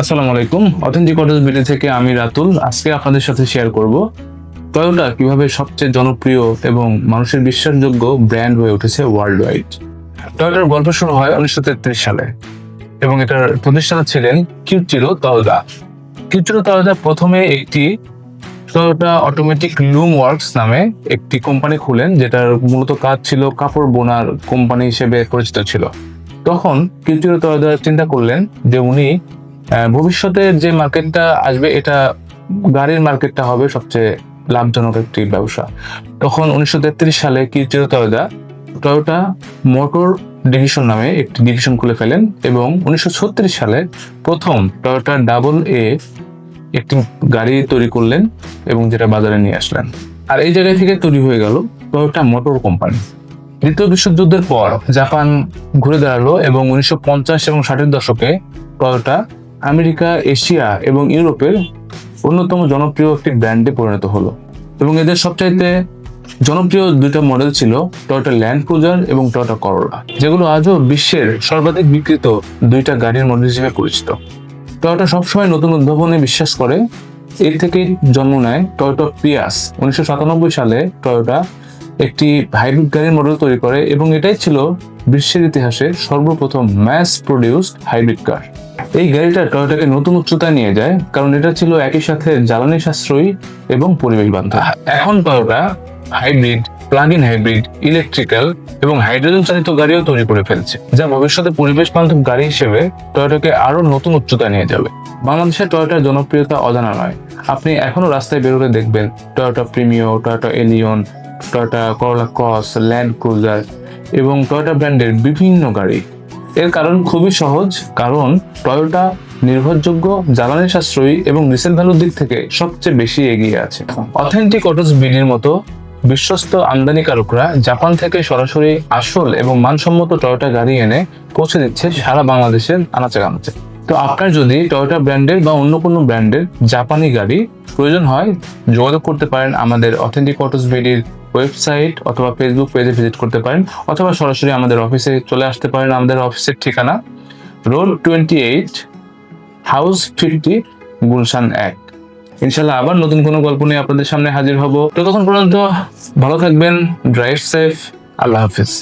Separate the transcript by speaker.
Speaker 1: আসসালামু আলাইকুম। Authentic autos BD থেকে আমি রাতুল। আজকে আপনাদের সাথে শেয়ার করব টয়োটা কীভাবে সবচেয়ে জনপ্রিয় এবং মানুষের বিশ্বাসযোগ্য ব্র্যান্ড হয়ে উঠেছে ওয়ার্ল্ড ওয়াইড টয়োটার গল্প শুরু হয় উনিশশো তেত্রিশ সালে এবং এটার প্রতিষ্ঠাতা ছিলেন কিউচিরো তয়োদা কিউচিরো তয়োদা প্রথমে একটি টয়োটা অটোমেটিক লুম ওয়ার্কস নামে একটি কোম্পানি খুলেন, যেটার মূলত কাজ ছিল কাপড় বোনার কোম্পানি হিসেবে পরিচিত ছিল। তখন কিউচিরো তয়োদা চিন্তা করলেন যে উনি ভবিষ্যতে যে মার্কেটটা আসবে, এটা গাড়ির মার্কেটটা হবে সবচেয়ে লাভজনক একটি ব্যবসা। তখন উনিশশো তেত্রিশ সালে Kiichiro Toyoda Toyota motor division নামে একটি ডিভিশন খুলে ফেলেন এবং উনিশশো ছত্রিশ সালে প্রথম টয়োটা ডাবল এ একটি গাড়ি তৈরি করলেন এবং যেটা বাজারে নিয়ে আসলেন। আর এই জায়গা থেকে তৈরি হয়ে গেল টয়োটা মোটর কোম্পানি দ্বিতীয় বিশ্বযুদ্ধের পর জাপান ঘুরে দাঁড়াল এবং উনিশশো পঞ্চাশ এবং ষাটের দশকে টয়োটা আমেরিকা, এশিয়া এবং ইউরোপের অন্যতম জনপ্রিয় একটি ব্র্যান্ডে পরিণত হলো এবং এদের সবচাইতে জনপ্রিয় দুইটা মডেল ছিল টয়োটা ল্যান্ড ক্রুজার এবং টয়োটা করোলা যেগুলো আজও বিশ্বের সর্বাধিক বিক্রিত দুইটা গাড়ির মডেল হিসেবে পরিচিত। টয়োটা সবসময় নতুন উদ্ভাবনে বিশ্বাস করে, এর থেকে জন্ম নেয় টয়োটা পিয়াস উনিশশো সাতানব্বই সালে টয়োটা একটি হাইব্রিড গাড়ির মডেল তৈরি করে এবং এটাই ছিল বিশ্বের ইতিহাসে সর্বপ্রথম ম্যাস প্রডিউসড হাইব্রিড কার এই গাড়িটা টয়োটাকে নতুন উচ্চতায় নিয়ে যায়, কারণ এটা ছিল একই সাথে জ্বালানি সাশ্রয়ী এবং পরিবেশ বান্ধব। এখন Toyota hybrid plug in hybrid electrical এবং হাইড্রোজেন চালিত গাড়িও তৈরি করে ফেলছে, যা ভবিষ্যতে পরিবেশ বান্ধব গাড়ি হিসেবে টয়োটাকে আরও নতুন উচ্চতায় নিয়ে যাবে। বাংলাদেশে টয়োটার জনপ্রিয়তা অজানা নয়। আপনি এখনও রাস্তায় বেরোলে দেখবেন Toyota Premio Toyota Allion Toyota Corolla Cross Land Cruiser এবং টয়োটা ব্র্যান্ডের বিভিন্ন গাড়ি। এর কারণ খুবই সহজ, কারণ টয়োটা নির্ভরযোগ্য, জ্বালানি সাশ্রয়ী এবং রিসেল ভ্যালুর দিক থেকে সবচেয়ে বেশি এগিয়ে আছে। অথেন্টিক অটোস বিডির মতো বিশ্বস্ত আমদানিকারকরা জাপান থেকে সরাসরি আসল এবং মানসম্মত টয়োটা গাড়ি এনে পৌঁছে দিচ্ছে সারা বাংলাদেশের আনাচে কানাচে। তো আপনার যদি টয়োটা ব্র্যান্ডের বা অন্য কোনো ব্র্যান্ডের জাপানি গাড়ি প্রয়োজন হয়, যোগাযোগ করতে পারেন আমাদের অথেন্টিক অটোস বিডির ওয়েবসাইট অথবা ফেসবুক পেজে ভিজিট করতে পারেন, অথবা সরাসরি আমাদের অফিসে চলে আসতে পারেন। আমাদের অফিসের ঠিকানা road twenty eight house fifty Gulshan এক। ইনশাল্লাহ আবার নতুন কোনো গল্প নিয়ে আপনাদের সামনে হাজির হব। ততক্ষণ পর্যন্ত ভালো থাকবেন ড্রাইভ সেফ আল্লাহ হাফিজ।